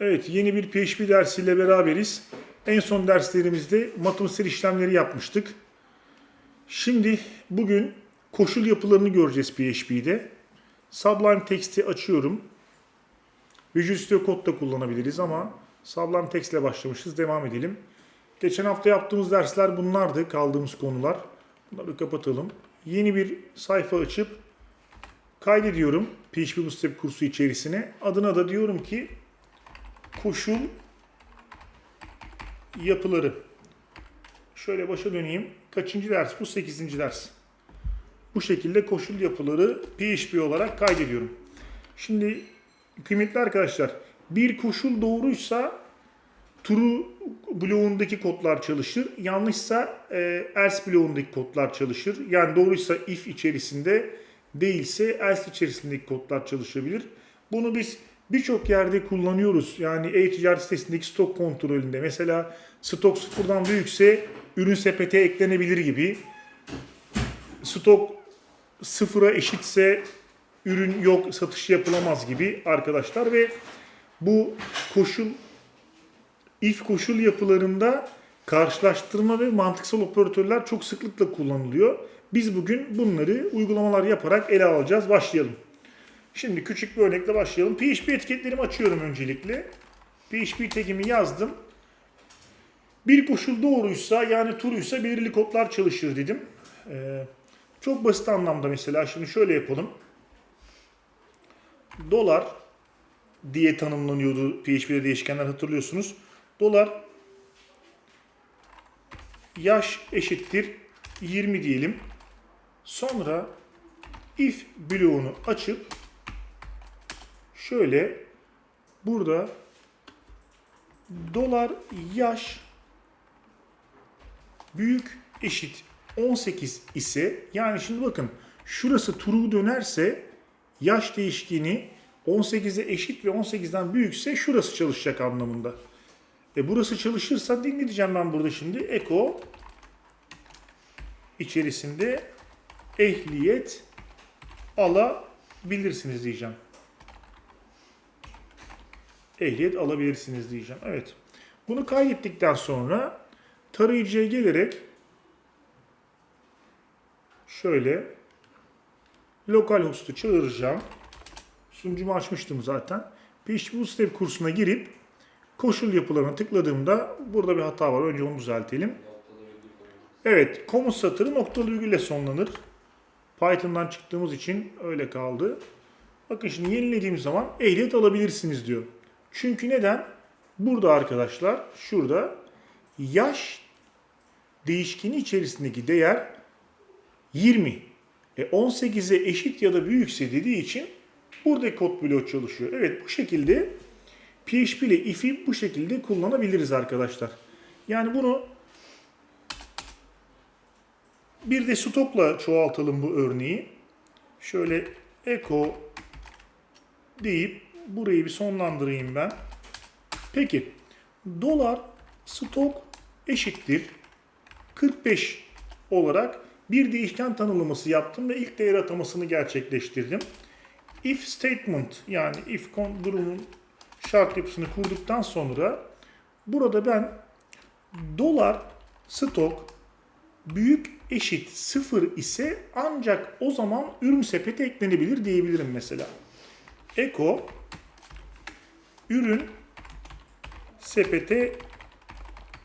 Evet, yeni bir PHP dersiyle beraberiz. En son derslerimizde matematiksel işlemleri yapmıştık. Şimdi bugün koşul yapılarını göreceğiz PHP'de. Sublime Text'i açıyorum. Visual Studio Code da kullanabiliriz ama Sublime Text ile başlamışız. Devam edelim. Geçen hafta yaptığımız dersler bunlardı, kaldığımız konular. Bunları kapatalım. Yeni bir sayfa açıp kaydediyorum PHP Bootstrap kursu içerisine. Adına da diyorum ki koşul yapıları. Şöyle başa döneyim. Kaçıncı ders? Bu 8. ders. Bu şekilde koşul yapıları PHP olarak kaydediyorum. Şimdi kıymetli arkadaşlar bir koşul doğruysa true bloğundaki kodlar çalışır. Yanlışsa e, else bloğundaki kodlar çalışır. Yani doğruysa if içerisinde değilse else içerisindeki kodlar çalışabilir. Bunu biz birçok yerde kullanıyoruz. Yani e-ticaret sitesindeki stok kontrolünde. Mesela stok sıfırdan büyükse ürün sepete eklenebilir gibi. Stok sıfıra eşitse ürün yok, satış yapılamaz gibi arkadaşlar ve bu koşul if koşul yapılarında karşılaştırma ve mantıksal operatörler çok sıklıkla kullanılıyor. Biz bugün bunları uygulamalar yaparak ele alacağız. Başlayalım. Şimdi küçük bir örnekle başlayalım. PHP etiketlerimi açıyorum öncelikle. PHP tagimi yazdım. Bir koşul doğruysa yani true'ysa belirli kodlar çalışır dedim. Ee, çok basit anlamda mesela şimdi şöyle yapalım. Dolar diye tanımlanıyordu PHP'de değişkenler hatırlıyorsunuz. Dolar yaş eşittir 20 diyelim. Sonra if bloğunu açıp şöyle burada dolar yaş büyük eşit 18 ise yani şimdi bakın şurası true dönerse yaş değişkeni 18'e eşit ve 18'den büyükse şurası çalışacak anlamında. E burası çalışırsa ne diyeceğim ben burada şimdi? Eko içerisinde ehliyet alabilirsiniz diyeceğim. Ehliyet alabilirsiniz diyeceğim. Evet. Bunu kaydettikten sonra tarayıcıya gelerek şöyle localhost'u çağıracağım. Sunucumu açmıştım zaten. PHP Bootstrap kursuna girip koşul yapılarına tıkladığımda burada bir hata var. Önce onu düzeltelim. Evet, komut satırı noktalı virgülle sonlanır. Python'dan çıktığımız için öyle kaldı. Bakın şimdi yenilediğim zaman ehliyet alabilirsiniz diyor. Çünkü neden? Burada arkadaşlar, şurada yaş değişkeni içerisindeki değer 20. E 18'e eşit ya da büyükse dediği için buradaki kod bloğu çalışıyor. Evet bu şekilde PHP ile if'i bu şekilde kullanabiliriz arkadaşlar. Yani bunu bir de stokla çoğaltalım bu örneği. Şöyle echo deyip burayı bir sonlandırayım ben. Peki dolar stok eşittir 45 olarak bir değişken tanımlaması yaptım ve ilk değer atamasını gerçekleştirdim. If statement yani if durumun şart yapısını kurduktan sonra burada ben dolar stok büyük eşit sıfır ise ancak o zaman ürün sepete eklenebilir diyebilirim mesela. Eko ürün sepete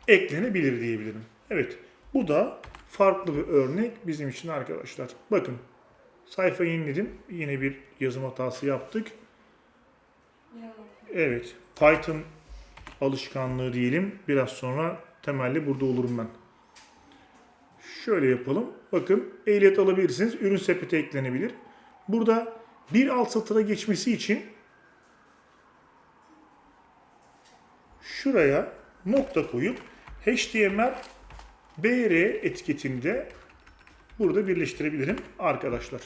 eklenebilir diyebilirim. Evet bu da farklı bir örnek bizim için arkadaşlar. Bakın sayfa yeniledim. Yine bir yazım hatası yaptık. Evet Python alışkanlığı diyelim. Biraz sonra temelli burada olurum ben. Şöyle yapalım. Bakın ehliyet alabilirsiniz. Ürün sepete eklenebilir. Burada bir alt satıra geçmesi için şuraya nokta koyup HTML BR etiketinde burada birleştirebilirim arkadaşlar.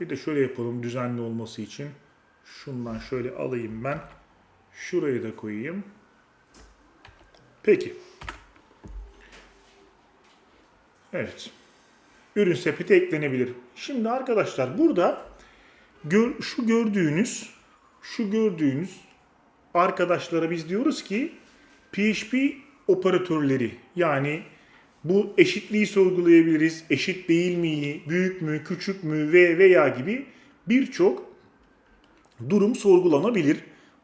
Bir de şöyle yapalım düzenli olması için. Şundan şöyle alayım ben. Şurayı da koyayım. Peki. Evet. Ürün sepeti eklenebilir. Şimdi arkadaşlar burada gör, şu gördüğünüz şu gördüğünüz arkadaşlara biz diyoruz ki PHP operatörleri yani bu eşitliği sorgulayabiliriz. Eşit değil mi, büyük mü, küçük mü ve veya gibi birçok durum sorgulanabilir.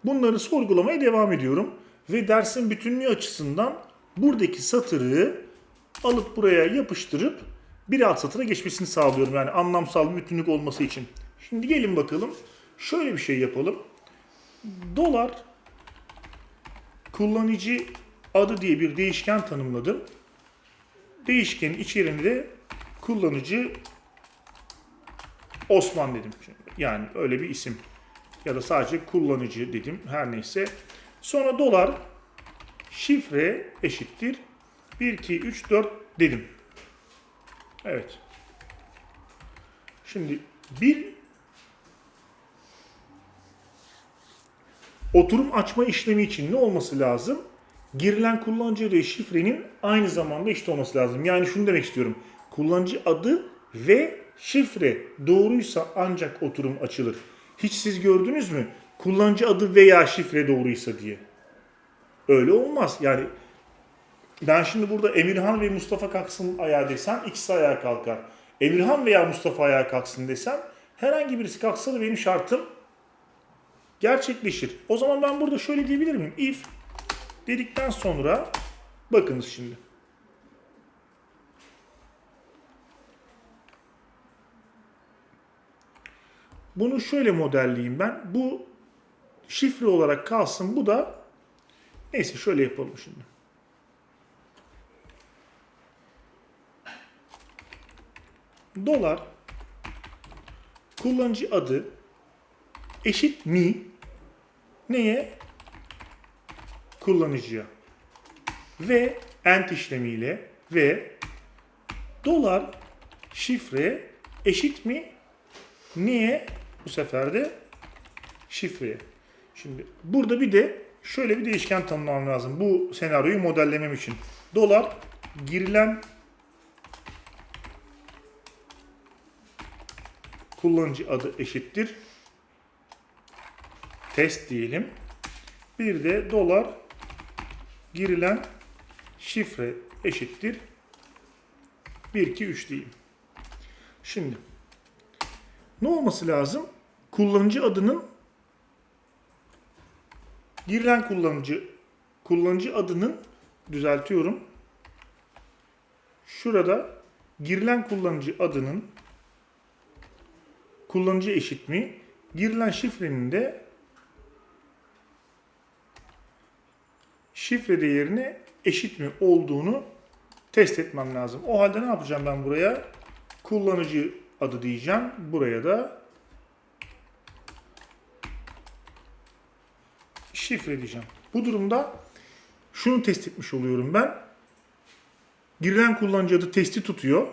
Bunları sorgulamaya devam ediyorum ve dersin bütünlüğü açısından buradaki satırı alıp buraya yapıştırıp bir alt satıra geçmesini sağlıyorum. Yani anlamsal bir bütünlük olması için. Şimdi gelin bakalım. Şöyle bir şey yapalım. Dolar kullanıcı adı diye bir değişken tanımladım. Değişkenin içeriğinde kullanıcı Osman dedim. Yani öyle bir isim. Ya da sadece kullanıcı dedim. Her neyse. Sonra dolar şifre eşittir 1, 2, 3, 4 dedim. Evet. Şimdi bir oturum açma işlemi için ne olması lazım? Girilen kullanıcı adı şifrenin aynı zamanda eşit olması lazım. Yani şunu demek istiyorum. Kullanıcı adı ve şifre doğruysa ancak oturum açılır. Hiç siz gördünüz mü? Kullanıcı adı veya şifre doğruysa diye. Öyle olmaz. Yani ben şimdi burada Emirhan ve Mustafa kalksın ayağa desem ikisi ayağa kalkar. Emirhan veya Mustafa ayağa kalksın desem herhangi birisi kalksa da benim şartım gerçekleşir. O zaman ben burada şöyle diyebilir miyim? If dedikten sonra bakınız şimdi. Bunu şöyle modelleyeyim ben. Bu şifre olarak kalsın. Bu da neyse şöyle yapalım şimdi. Dolar kullanıcı adı eşit mi neye? Kullanıcıya. Ve ent işlemiyle ve dolar şifre eşit mi Niye? Bu sefer de şifreye. Şimdi burada bir de şöyle bir değişken tanımlamam lazım. Bu senaryoyu modellemem için. Dolar girilen kullanıcı adı eşittir. Test diyelim. Bir de dolar girilen şifre eşittir. 1, 2, 3 diyeyim. Şimdi ne olması lazım? Kullanıcı adının girilen kullanıcı kullanıcı adının düzeltiyorum. Şurada girilen kullanıcı adının kullanıcı eşit mi? Girilen şifrenin de şifre değerine eşit mi olduğunu test etmem lazım. O halde ne yapacağım ben buraya? Kullanıcı adı diyeceğim. Buraya da şifre diyeceğim. Bu durumda şunu test etmiş oluyorum ben. Girilen kullanıcı adı testi tutuyor.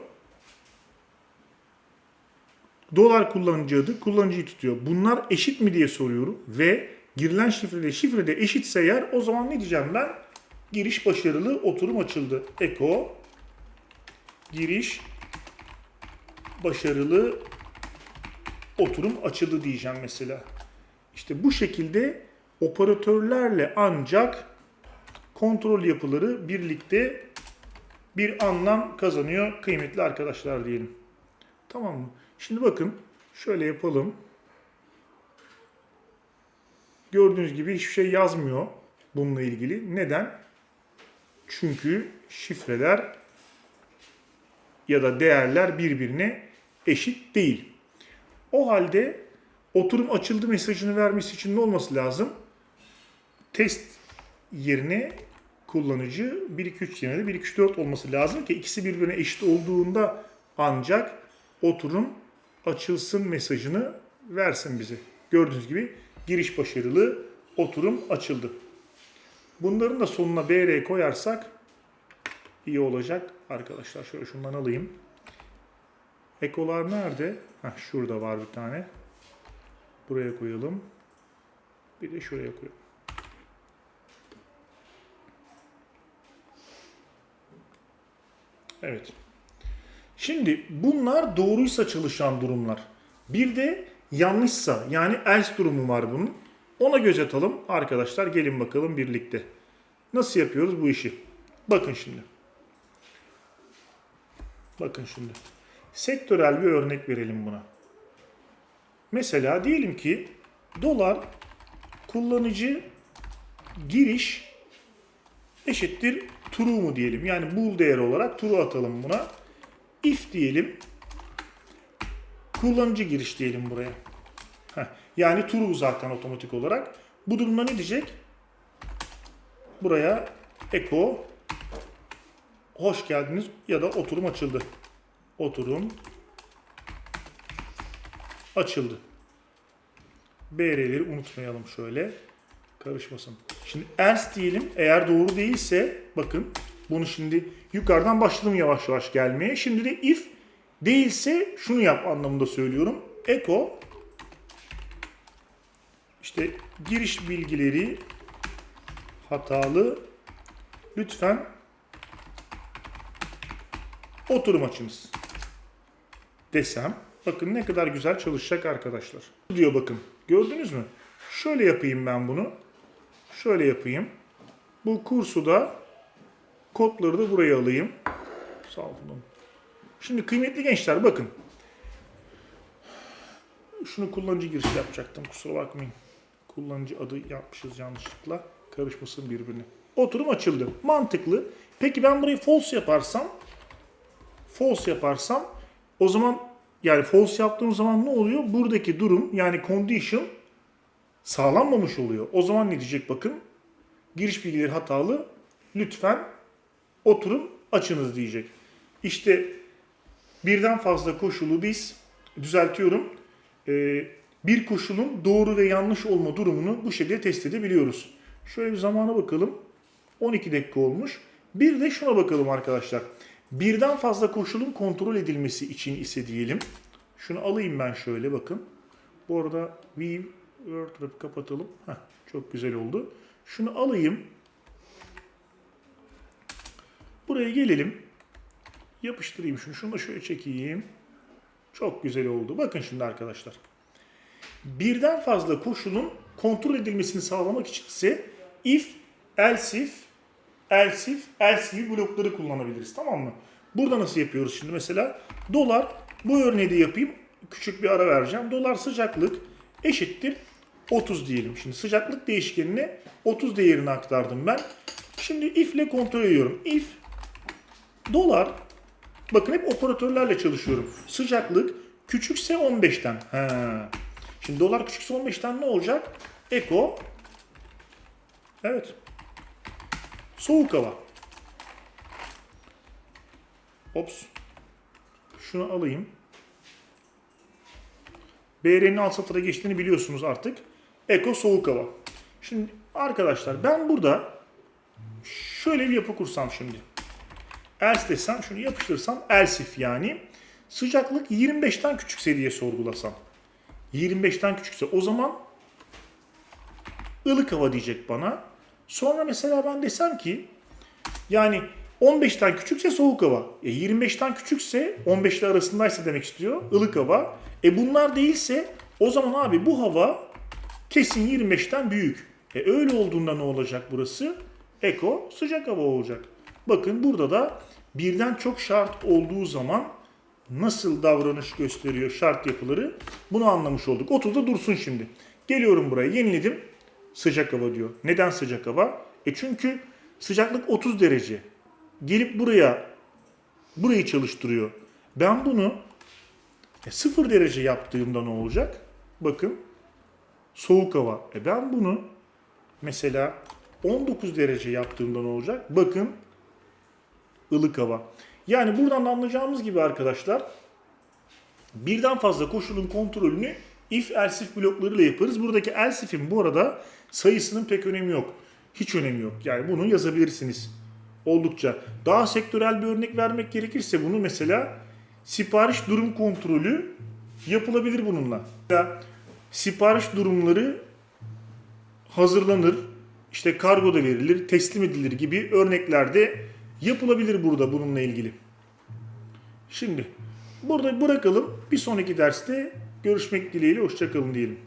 Dolar kullanıcı adı kullanıcıyı tutuyor. Bunlar eşit mi diye soruyorum ve girilen şifrede şifrede eşitse eğer o zaman ne diyeceğim ben? Giriş başarılı, oturum açıldı. Eko giriş başarılı oturum açıldı diyeceğim mesela. İşte bu şekilde operatörlerle ancak kontrol yapıları birlikte bir anlam kazanıyor kıymetli arkadaşlar diyelim. Tamam mı? Şimdi bakın şöyle yapalım. Gördüğünüz gibi hiçbir şey yazmıyor bununla ilgili. Neden? Çünkü şifreler ya da değerler birbirine eşit değil. O halde oturum açıldı mesajını vermesi için ne olması lazım? Test yerine kullanıcı 1 2 3 yerine de 1 2 3 4 olması lazım ki ikisi birbirine eşit olduğunda ancak oturum açılsın mesajını versin bize. Gördüğünüz gibi giriş başarılı, oturum açıldı. Bunların da sonuna BR koyarsak iyi olacak. Arkadaşlar şöyle şundan alayım. Ekolar nerede? Heh, şurada var bir tane. Buraya koyalım. Bir de şuraya koyalım. Evet. Şimdi bunlar doğruysa çalışan durumlar. Bir de yanlışsa yani else durumu var bunun. Ona göz atalım. Arkadaşlar gelin bakalım birlikte. Nasıl yapıyoruz bu işi? Bakın şimdi. Bakın şimdi. Sektörel bir örnek verelim buna. Mesela diyelim ki dolar kullanıcı giriş eşittir true mu diyelim. Yani bool değeri olarak true atalım buna. If diyelim. Kullanıcı giriş diyelim buraya. Heh, yani true zaten otomatik olarak. Bu durumda ne diyecek? Buraya echo hoş geldiniz ya da oturum açıldı. Oturum açıldı. BR'leri unutmayalım şöyle. Karışmasın. Şimdi else diyelim. Eğer doğru değilse bakın bunu şimdi yukarıdan başladım yavaş yavaş gelmeye. Şimdi de if değilse şunu yap anlamında söylüyorum. Echo işte giriş bilgileri hatalı. Lütfen oturum açınız desem bakın ne kadar güzel çalışacak arkadaşlar. Diyor bakın gördünüz mü? Şöyle yapayım ben bunu. Şöyle yapayım. Bu kursu da kodları da buraya alayım. Sağ olun. Şimdi kıymetli gençler bakın. Şunu kullanıcı girişi yapacaktım kusura bakmayın. Kullanıcı adı yapmışız yanlışlıkla. Karışmasın birbirine. Oturum açıldı. Mantıklı. Peki ben burayı false yaparsam false yaparsam o zaman yani false yaptığım zaman ne oluyor? Buradaki durum yani condition sağlanmamış oluyor. O zaman ne diyecek bakın? Giriş bilgileri hatalı. Lütfen oturum açınız diyecek. İşte birden fazla koşulu biz düzeltiyorum. Ee, bir koşulun doğru ve yanlış olma durumunu bu şekilde test edebiliyoruz. Şöyle bir zamana bakalım. 12 dakika olmuş. Bir de şuna bakalım arkadaşlar. Birden fazla koşulun kontrol edilmesi için ise diyelim. Şunu alayım ben şöyle bakın. Bu arada View WordWrap kapatalım. Heh, çok güzel oldu. Şunu alayım. Buraya gelelim. Yapıştırayım şunu. Şunu da şöyle çekeyim. Çok güzel oldu. Bakın şimdi arkadaşlar. Birden fazla koşulun kontrol edilmesini sağlamak için ise if, else if, else if, else gibi blokları kullanabiliriz. Tamam mı? Burada nasıl yapıyoruz şimdi? Mesela dolar, bu örneği de yapayım. Küçük bir ara vereceğim. Dolar sıcaklık eşittir 30 diyelim. Şimdi sıcaklık değişkenine 30 değerini aktardım ben. Şimdi if ile kontrol ediyorum. If dolar bakın hep operatörlerle çalışıyorum. Sıcaklık küçükse 15'ten. He. Şimdi dolar küçükse 15'ten ne olacak? Eko Evet. Soğuk hava. Ops. Şunu alayım. BR'nin alt satıra geçtiğini biliyorsunuz artık. Eko soğuk hava. Şimdi arkadaşlar ben burada şöyle bir yapı kursam şimdi. Else desem şunu yapıştırsam else if yani. Sıcaklık 25'ten küçükse diye sorgulasam. 25'ten küçükse o zaman ılık hava diyecek bana. Sonra mesela ben desem ki yani 15'ten küçükse soğuk hava. E 25'ten küçükse 15 ile arasındaysa demek istiyor ılık hava. E bunlar değilse o zaman abi bu hava kesin 25'ten büyük. E öyle olduğunda ne olacak burası? Eko sıcak hava olacak. Bakın burada da birden çok şart olduğu zaman nasıl davranış gösteriyor şart yapıları bunu anlamış olduk. 30'da dursun şimdi. Geliyorum buraya yeniledim. Sıcak hava diyor. Neden sıcak hava? E çünkü sıcaklık 30 derece. Gelip buraya burayı çalıştırıyor. Ben bunu e, 0 derece yaptığımda ne olacak? Bakın soğuk hava. E ben bunu mesela 19 derece yaptığımda ne olacak? Bakın ılık hava. Yani buradan da anlayacağımız gibi arkadaşlar birden fazla koşulun kontrolünü if else bloklarıyla yaparız. Buradaki else if'in bu arada sayısının pek önemi yok. Hiç önemi yok. Yani bunu yazabilirsiniz. Oldukça. Daha sektörel bir örnek vermek gerekirse bunu mesela sipariş durum kontrolü yapılabilir bununla. Mesela sipariş durumları hazırlanır, işte kargo da verilir, teslim edilir gibi örneklerde yapılabilir burada bununla ilgili. Şimdi burada bırakalım. Bir sonraki derste Görüşmek dileğiyle. Hoşçakalın diyelim.